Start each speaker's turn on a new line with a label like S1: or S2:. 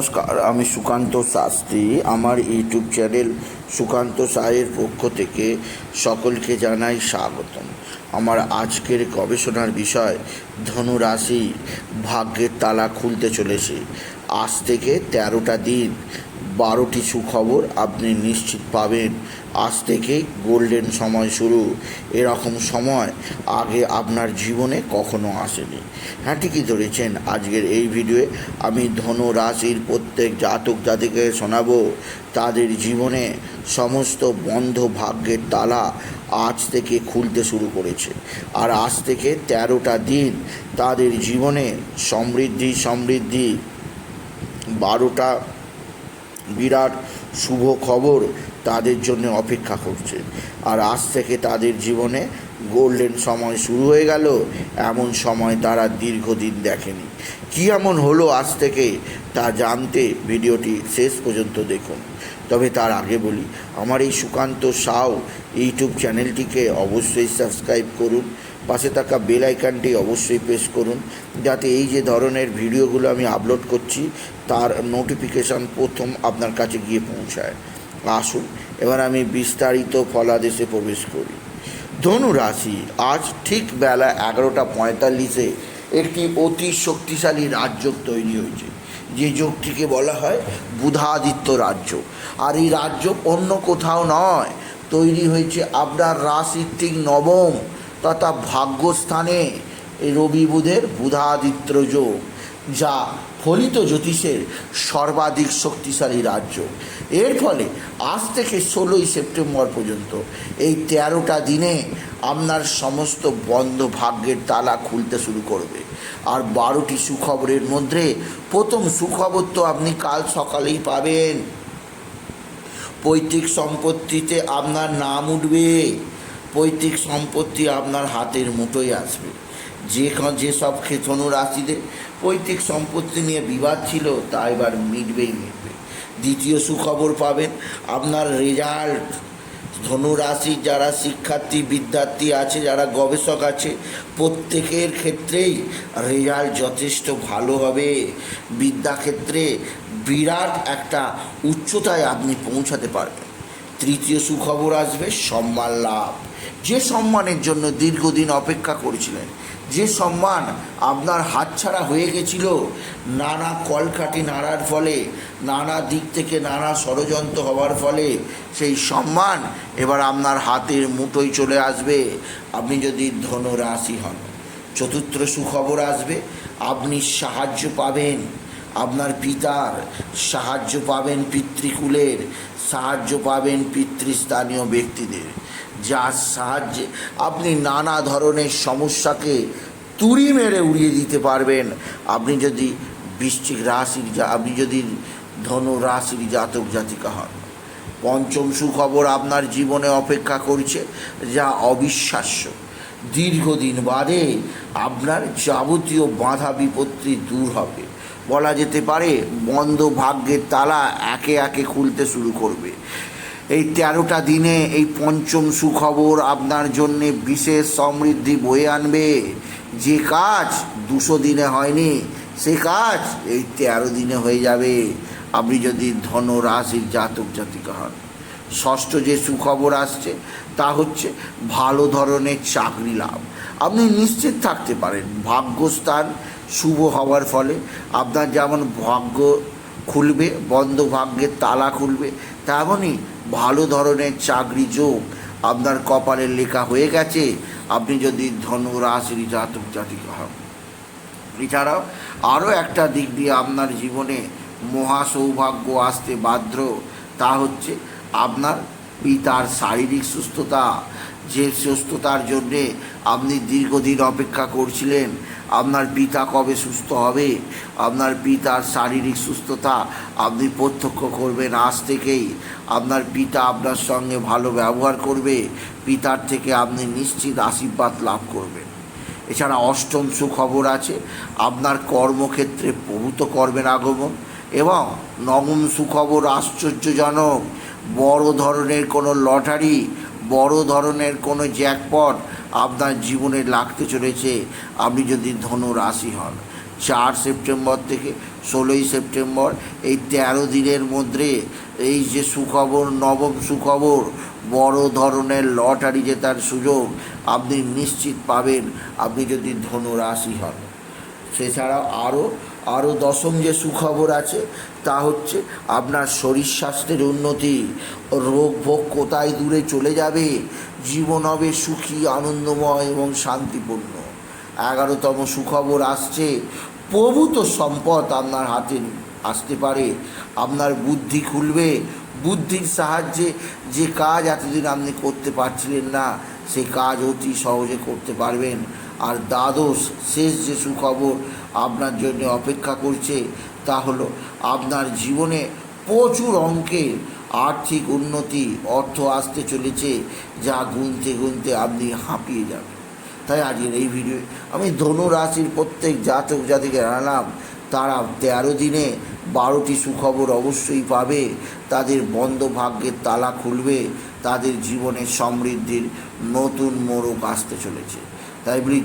S1: নমস্কার, আমি সুকান্ত শাস্ত্রী। আমার ইউটিউব চ্যানেল সুকান্ত সায়ের পক্ষ থেকে সকলকে জানাই স্বাগতম। আমার আজকের গবেষণার বিষয়, ধনুরাশি ভাগ্যের তালা খুলতে চলেছে। আজ থেকে তেরোটা দিন, বারোটি সুখবর আপনি নিশ্চিত পাবেন। আজ থেকে গোল্ডেন সময় শুরু। এরকম সময় আগে আপনার জীবনে কখনো আসেনি। হ্যাঁ ঠিকই ধরেছেন আজকের এই ভিডিওয়ে আমি ধনু রাশির প্রত্যেক জাতক জাতিকে শোনাবো। তাদের জীবনে সমস্ত বন্ধ ভাগ্যের তালা আজ থেকে খুলতে শুরু করেছে। আর আজ থেকে তেরোটা দিন তাদের জীবনে সমৃদ্ধি সমৃদ্ধি। বারোটা বিরাট শুভ খবর তাদের জন্য অপেক্ষা করছে। আর আজ থেকে তাদের জীবনে গোল্ডেন সময় শুরু হয়ে গেল, এমন সময় তারা দীর্ঘদিন দেখেনি। কী এমন হলো আজ থেকে তা জানতে ভিডিওটি শেষ পর্যন্ত দেখুন। তবে তার আগে বলি, আমার এই সুকান্ত সাউ ইউটিউব চ্যানেলটিকে অবশ্যই সাবস্ক্রাইব করুন পাশে থাকা বেল আইকনটি অবশ্যই প্রেস করুন, যাতে এই যে ধরনের ভিডিওগুলো আমি আপলোড করছি, তার নোটিফিকেশান প্রথম আপনার কাছে গিয়ে পৌঁছায়। আসুন, এবার আমি বিস্তারিত ফলাদেশে প্রবেশ করি। ধনু রাশি আজ ঠিক বেলা এগারোটা পঁয়তাল্লিশে একটি অতি শক্তিশালী রাজ্য তৈরি হয়েছে। যে যোগটিকে বলা হয় বুধাদিত্য রাজ্য। আর এই রাজ্য অন্য কোথাও নয়, তৈরি হয়েছে আপনার রাশির ঠিক নবম তথা ভাগ্যস্থানে রবি বুধের বুধাদিত্য যোগ, যা ফলিত জ্যোতিষের সর্বাধিক শক্তিশালী রাজ্য। এর ফলে আজ থেকে ষোলোই সেপ্টেম্বর পর্যন্ত এই তেরোটা দিনে আপনার সমস্ত বন্ধ ভাগ্যের তালা খুলতে শুরু করবে। আর বারোটি সুখবরের মধ্যে প্রথম সুখবর তো আপনি কাল সকালেই পাবেন। পৈতৃক সম্পত্তিতে আপনার নাম উঠবে। পৈতৃক সম্পত্তি আপনার হাতের মুঠোয় আসবে। যে যেসব ধনু রাশিদের পৈতৃক সম্পত্তি নিয়ে বিবাদ ছিল, তা এবার মিটবেই মিটবে। দ্বিতীয় সুখবর পাবেন, আপনার রেজাল্ট ধনু রাশির যারা শিক্ষার্থী, বিদ্যার্থী আছে, যারা গবেষক আছে, প্রত্যেকের ক্ষেত্রেই রেজাল্ট যথেষ্ট ভালো হবে। বিদ্যাক্ষেত্রে বিরাট একটা উচ্চতায় আপনি পৌঁছাতে পারবেন। তৃতীয় সুখবর আসবে, সম্মান লাভ। যে সম্মানের জন্য দীর্ঘদিন অপেক্ষা করেছিলেন, যে সম্মান আপনার হাতছাড়া হয়ে গেছিল, নানা কলকাঠি নাড়ার ফলে, নানা দিক থেকে নানা ষড়যন্ত্র হওয়ার ফলে, সেই সম্মান এবার আপনার হাতের মুঠোয় চলে আসবে। আপনি যদি ধনুরাশি হন, চতুর্থ সুখবর আসবে, আপনি সাহায্য পাবেন। আপনার পিতার সাহায্য পাবেন পিতৃকুলের, সাহায্য পাবেন পিতৃস্থানীয় ব্যক্তিদের। যার সাহায্যে আপনি নানা ধরনের সমস্যাকে তুড়ি মেরে উড়িয়ে দিতে পারবেন। আপনি যদি বৃশ্চিক রাশির আপনি যদি ধনু রাশির জাতক জাতিকা হন। পঞ্চম সুখবর আপনার জীবনে অপেক্ষা করছে, যা অবিশ্বাস্য। দীর্ঘদিন বাদে আপনার যাবতীয় বাধা বিপত্তি দূর হবে। বলা যেতে পারে, বন্ধ ভাগ্যের তালা একে একে খুলতে শুরু করবে। এই তেরোটা দিনে এই পঞ্চম সুখবর আপনার জন্যে বিশেষ সমৃদ্ধি বয়ে আনবে। যে কাজ দুশো দিনে হয়নি, সে কাজ এই তেরো দিনে হয়ে যাবে। আপনি যদি ধন রাশির জাতক জাতিকা হন, ষষ্ঠ যে সুখবর আসছে, তা হচ্ছে ভালো ধরনের চাকরি লাভ। আপনি নিশ্চিত থাকতে পারেন, ভাগ্যস্থান শুভ হওয়ার ফলে আপনার যেমন ভাগ্য খুলবে, বন্ধ ভাগ্যের তালা খুলবে তেমনই ভালো ধরনের চাকরি যোগ আপনার কপালের লেখা হয়ে গেছে। আপনি যদি ধনু রাশির জাতক জাতিক হন। এছাড়াও আরও একটা দিক দিয়ে আপনার জীবনে মহা সৌভাগ্য আসতে বাধ্য। তা হচ্ছে আপনার পিতার শারীরিক সুস্থতা যে সুস্থতার জন্যে আপনি দীর্ঘদিন অপেক্ষা করছিলেন। আপনার পিতা কবে সুস্থ হবে? আপনার পিতার শারীরিক সুস্থতা আপনি প্রত্যক্ষ করবেন আজ থেকেই। আপনার পিতা আপনার সঙ্গে ভালো ব্যবহার করবে। পিতার থেকে আপনি নিশ্চিত আশীর্বাদ লাভ করবেন। এছাড়া অষ্টম সুখবর আছে, আপনার কর্মক্ষেত্রে প্রভূত কর্মের আগমন এবং নবম সুখবর আশ্চর্যজনক, বড় ধরনের কোনো লটারি বড় ধরনের কোনো জ্যাকপট আপনার জীবনে লাগতে চলেছে, আপনি যদি ধনু রাশি হন, চার সেপ্টেম্বর থেকে ষোলোই সেপ্টেম্বর, এই তেরো দিনের মধ্যে এই যে সুখবর, নবম সুখবর, বড় ধরনের লটারি জেতার সুযোগ আপনি নিশ্চিত পাবেন, আপনি যদি ধনু রাশি হন। সেছাড়াও আরও আরও দশম যে সুখবর আছে, তা হচ্ছে আপনার শরীর স্বাস্থ্যের উন্নতি। রোগ ভোগ কোথায় দূরে চলে যাবে? জীবন হবে সুখী, আনন্দময় এবং শান্তিপূর্ণ। এগারোতম সুখবর আসছে প্রভূত সম্পদ আপনার হাতে আসতে পারে, আপনার বুদ্ধি খুলবে। বুদ্ধির সাহায্যে যে কাজ এতদিন আপনি করতে পারছিলেন না সেই কাজ অতি সহজে করতে পারবেন। আর দ্বাদশ শেষ যে সুখবর আপনার জন্য অপেক্ষা করছে, তা হলো আপনার জীবনে প্রচুর অঙ্কের আর্থিক উন্নতি, অর্থ আসতে চলেছে যা গুনতে গুনতে আপনি হাঁপিয়ে যাবেন। তাই আজকের এই ভিডিও আমি ধনু রাশির প্রত্যেক জাতক জাতিকে জানালাম, তারা তেরো দিনে বারোটি সুখবর অবশ্যই পাবে, তাদের বন্ধ ভাগ্যের তালা খুলবে, তাদের জীবনে সমৃদ্ধির নতুন মোড়ক আসতে চলেছে। তাই বলি